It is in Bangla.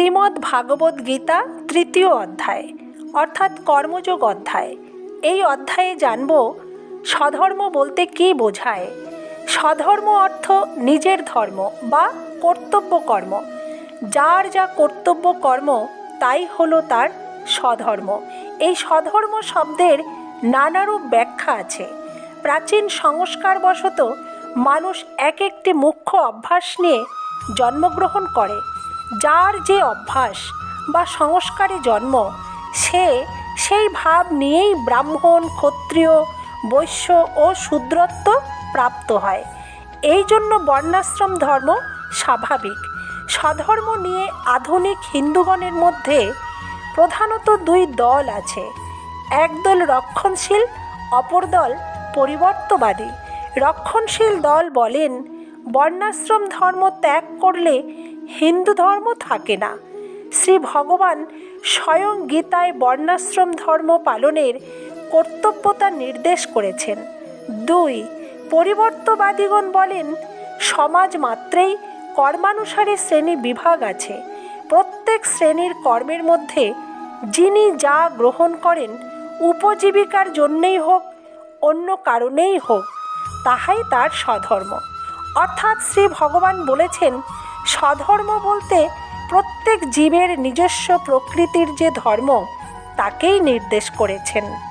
শ্রীমদ্ ভাগবত গীতা তৃতীয় অধ্যায়, অর্থাৎ কর্মযোগ অধ্যায়। এই অধ্যায়ে জানব, স্বধর্ম বলতে কী বোঝায়? স্বধর্ম অর্থ নিজের ধর্ম বা কর্তব্য কর্ম। যার যা কর্তব্য কর্ম, তাই হলো তার স্বধর্ম। এই স্বধর্ম শব্দের নানারূপ ব্যাখ্যা আছে। প্রাচীন সংস্কারবশত মানুষ এক একটি মুখ্য অভ্যাস নিয়ে জন্মগ্রহণ করে। যার যে অভ্যাস বা সংস্কারে জন্ম, সে সেই ভাব নিয়েই ব্রাহ্মণ, ক্ষত্রিয়, বৈশ্য ও শূদ্রত্ব প্রাপ্ত হয়। এই জন্য বর্ণাশ্রম ধর্ম স্বাভাবিক। স্বধর্ম নিয়ে আধুনিক হিন্দুগণের মধ্যে প্রধানত দুই দল আছে। একদল রক্ষণশীল, অপর দল পরিবর্তবাদী। রক্ষণশীল দল বলেন বর্ণাশ্রম ধর্ম ত্যাগ করলে হিন্দু ধর্ম থাকে না। শ্রী ভগবান স্বয়ং গীতায় বর্ণাশ্রম ধর্ম পালনের কর্তব্যতা নির্দেশ করেছেন। দুই, পরিবর্তবাদীগণ বলেন, সমাজ মাত্রেই কর্মানুসারে শ্রেণি বিভাগ আছে। প্রত্যেক শ্রেণির কর্মের মধ্যে যিনি যা গ্রহণ করেন, উপজীবিকার জন্যেই হোক, অন্য কারণেই হোক, তাহাই তার স্বধর্ম। অর্থাৎ শ্রী ভগবান বলেছেন, স্বধর্ম বলতে প্রত্যেক জীবের নিজস্ব প্রকৃতির যে ধর্ম, তাকেই নির্দেশ করেছেন।